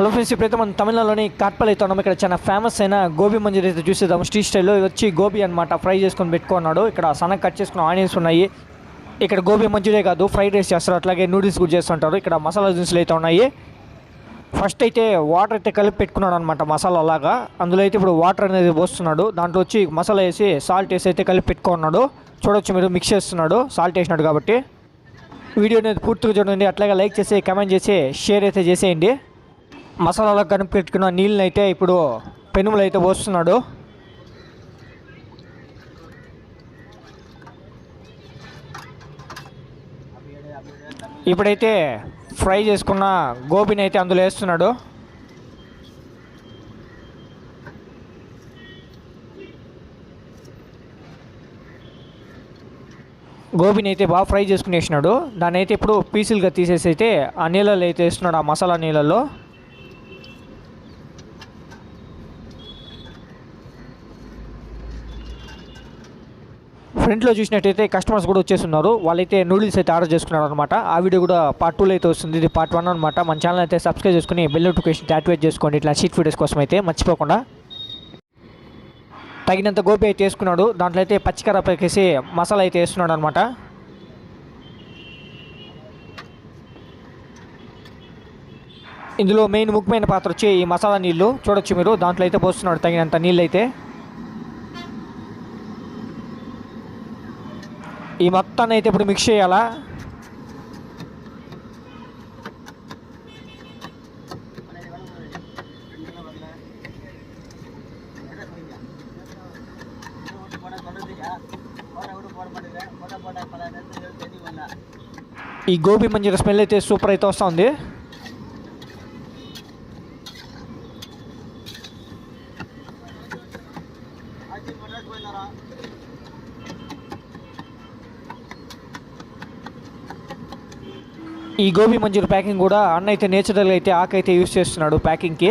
Hello friends ఇప్పుడైతే మనం తమిళనాడులోని కాట్పల్లి అయితే ఉన్నాం ఇక్కడ చాలా ఫేమస్ అయిన గోబీ మంజూరి అయితే చూసేద్దాం స్ట్రీట్ స్టైల్లో ఇది వచ్చి గోబీ అనమాట ఫ్రై చేసుకొని పెట్టుకున్నాడు. ఇక్కడ సన్న కట్ చేసుకున్న ఆనియన్స్ ఉన్నాయి. ఇక్కడ గోబీ మంచూరియే కాదు ఫ్రైడ్ రైస్ చేస్తారు. అట్లాగే నూడిల్స్ కూడా చేస్తుంటారు. ఇక్కడ మసాలా దినుసులు అయితే ఉన్నాయి. ఫస్ట్ అయితే వాటర్ అయితే కలిపి పెట్టుకున్నాడు అనమాట మసాలా లాగా. అందులో అయితే ఇప్పుడు వాటర్ అనేది పోస్తున్నాడు. దాంట్లో వచ్చి మసాలా వేసి సాల్ట్ వేసి అయితే కలిపి పెట్టుకున్నాడు. చూడొచ్చు మీరు మిక్స్ చేస్తున్నాడు. సాల్ట్ వేసినాడు కాబట్టి. వీడియో అనేది పూర్తిగా చూడండి. అట్లాగే లైక్ చేసి కమెంట్ చేసి షేర్ అయితే చేసేయండి. మసాలాలో కనిపెట్టుకున్న నీళ్ళని అయితే ఇప్పుడు పెనుములు అయితే పోస్తున్నాడు. ఇప్పుడైతే ఫ్రై చేసుకున్న గోబీని అయితే అందులో వేస్తున్నాడు. గోబీని అయితే బాగా ఫ్రై చేసుకుని వేసినాడు దాన్ని అయితే ఇప్పుడు పీసులుగా తీసేసి అయితే ఆ నీళ్ళలో అయితే వేస్తున్నాడు ఆ మసాలా నీళ్ళల్లో ఫ్రంట్లో చూసినట్టయితే కస్టమర్స్ కూడా వచ్చేస్తున్నారు. వాళ్ళైతే నూడిల్స్ అయితే ఆర్డర్ చేసుకున్నారు అనమాట ఆ వీడియో కూడా పార్ట్ టూలో అయితే వస్తుంది. ఇది పార్ట్ వన్ అనమాట మన ఛానల్ అయితే సబ్స్క్రైబ్ చేసుకుని బెల్ నోటిఫికేషన్ యాక్టివేట్ చేసుకోండి. ఇట్లా షీట్ వీడియోస్ కోసం అయితే మర్చిపోకుండా. తగినంత గోబీ అయితే వేసుకున్నాడు. దాంట్లో అయితే పచ్చికరపేసి మసాలా అయితే వేస్తున్నాడు అనమాట ఇందులో మెయిన్ ముఖ్యమైన పాత్ర వచ్చి ఈ మసాలా నీళ్ళు. చూడొచ్చు మీరు. దాంట్లో అయితే పోస్తున్నాడు తగినంత నీళ్ళు అయితే. ఈ మొత్తాన్ని అయితే ఇప్పుడు మిక్స్ చేయాలా? ఈ గోబీ మంజూర స్మెల్ అయితే సూపర్ అయితే వస్తుంది. ఈ గోబీ మంజూర్ ప్యాకింగ్ కూడా అన్న అయితే నేచురల్ అయితే ఆకైతే యూస్ చేస్తున్నాడు ప్యాకింగ్కి.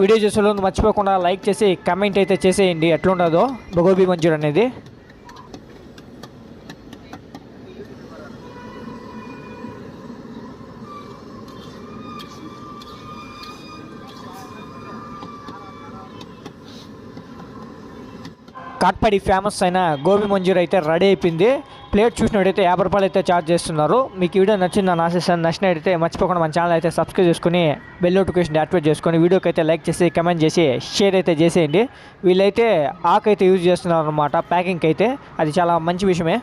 వీడియో చూసే మర్చిపోకుండా లైక్ చేసి కమెంట్ అయితే చేసేయండి. ఎట్లుండదో బగోబీ మంజూర్ అనేది. కాట్పాడి ఫేమస్ అయిన గోబీ మంజూర్ అయితే రెడీ అయిపోయింది. ప్లేట్ చూసినట్టయితే యాభై రూపాయలు అయితే ఛార్జ్ చేస్తున్నారు. మీకు వీడియో నచ్చింది నా ఆశిస్తాను. నచ్చినట్టయితే మర్చిపోకుండా మన ఛానల్ అయితే సబ్స్క్రైబ్ చేసుకుని బెల్ నోటిఫికేషన్ యాక్టివేట్ చేసుకొని వీడియోకి అయితే లైక్ చేసి కమెంట్ చేసి షేర్ అయితే చేసేయండి. వీళ్ళైతే ఆకైతే యూజ్ చేస్తున్నారు అనమాట ప్యాకింగ్కి అయితే. అది చాలా మంచి విషయమే.